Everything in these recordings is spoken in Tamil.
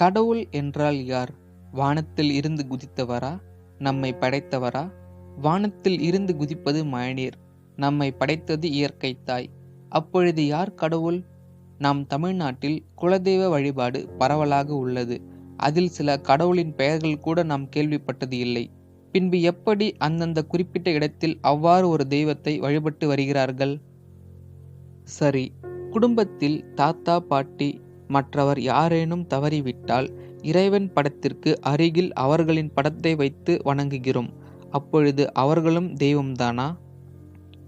கடவுள் என்றால் யார்? வானத்தில் இருந்து குதித்தவரா? நம்மை படைத்தவரா? வானத்தில் இருந்து குதிப்பது மழைநீர். நம்மை படைத்தது இயற்கை தாய். அப்பொழுது யார் கடவுள்? நம் தமிழ்நாட்டில் குலதெய்வ வழிபாடு பரவலாக உள்ளது. அதில் சில கடவுளின் பெயர்கள் கூட நாம் கேள்விப்பட்டது இல்லை. பின்பு எப்படி அந்தந்த குறிப்பிட்ட இடத்தில் அவ்வாறு ஒரு தெய்வத்தை வழிபட்டு வருகிறார்கள்? சரி குடும்பத்தில் தாத்தா பாட்டி மற்றவர் யாரேனும் தவறிவிட்டால் இறைவன் படத்திற்கு அருகில் அவர்களின் படத்தை வைத்து வணங்குகிறோம். அப்பொழுது அவர்களும் தெய்வம்தானா?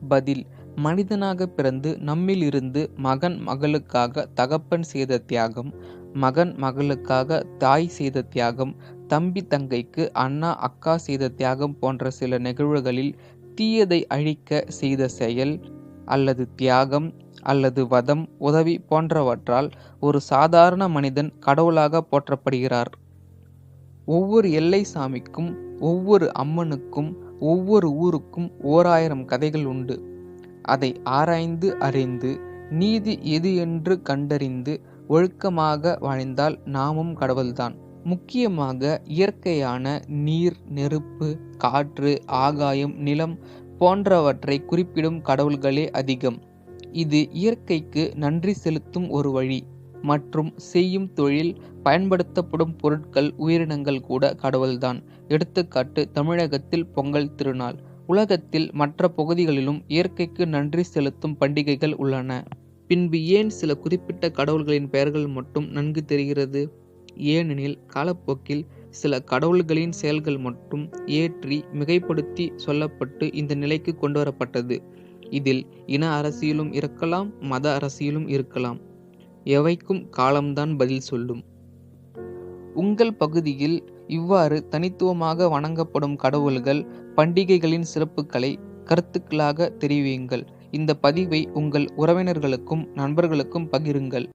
பதில் மனிதனாக பிறந்து நம்மில் இருந்து மகன் மகளுக்காக தகப்பன் செய்த தியாகம் மகன் மகளுக்காக தாய் செய்த தியாகம் தம்பி தங்கைக்கு அண்ணா அக்கா செய்த தியாகம் போன்ற சில நிகழ்வுகளில் தீயதை அழிக்க செய்த செயல் அல்லது தியாகம் அல்லது வதம் உதவி போன்றவற்றால் ஒரு சாதாரண மனிதன் கடவுளாக போற்றப்படுகிறார். ஒவ்வொரு எல்லை சாமிக்கும் ஒவ்வொரு அம்மனுக்கும் ஒவ்வொரு ஊருக்கும் ஓர் ஆயிரம் கதைகள் உண்டு. அதை ஆராய்ந்து அறிந்து நீதி எது என்று கண்டறிந்து ஒழுக்கமாக வாழ்ந்தால் நாமும் கடவுள்தான். முக்கியமாக இயற்கையான நீர் நெருப்பு காற்று ஆகாயம் நிலம் போன்றவற்றை குறிப்பிடும் கடவுள்களே அதிகம். இது இயற்கைக்கு நன்றி செலுத்தும் ஒரு வழி. மற்றும் செய்யும் தொழில் பயன்படுத்தப்படும் பொருட்கள் உயிரினங்கள் கூட கடவுள்தான். எடுத்துக்காட்டு தமிழகத்தில் பொங்கல் திருநாள். உலகத்தில் மற்ற பகுதிகளிலும் இயற்கைக்கு நன்றி செலுத்தும் பண்டிகைகள் உள்ளன. பின்பு ஏன் சில குறிப்பிட்ட கடவுள்களின் பெயர்கள் மட்டும் நன்கு தெரிகிறது? ஏனெனில் காலப்போக்கில் சில கடவுள்களின் செயல்கள் மட்டும் ஏற்றி மிகைப்படுத்தி சொல்லப்பட்டு இந்த நிலைக்கு கொண்டு வரப்பட்டது இதில் இன அரசியலும் இருக்கலாம் மத அரசியலும் இருக்கலாம். எவைக்கும் காலம்தான் பதில் சொல்லும். உங்கள் பகுதியில் இவ்வாறு தனித்துவமாக வணங்கப்படும் கடவுள்கள் பண்டிகைகளின் சிறப்புகளை கருத்துக்களாக தெரிவியுங்கள். இந்த பதிவை உங்கள் உறவினர்களுக்கும் நண்பர்களுக்கும் பகிருங்கள்.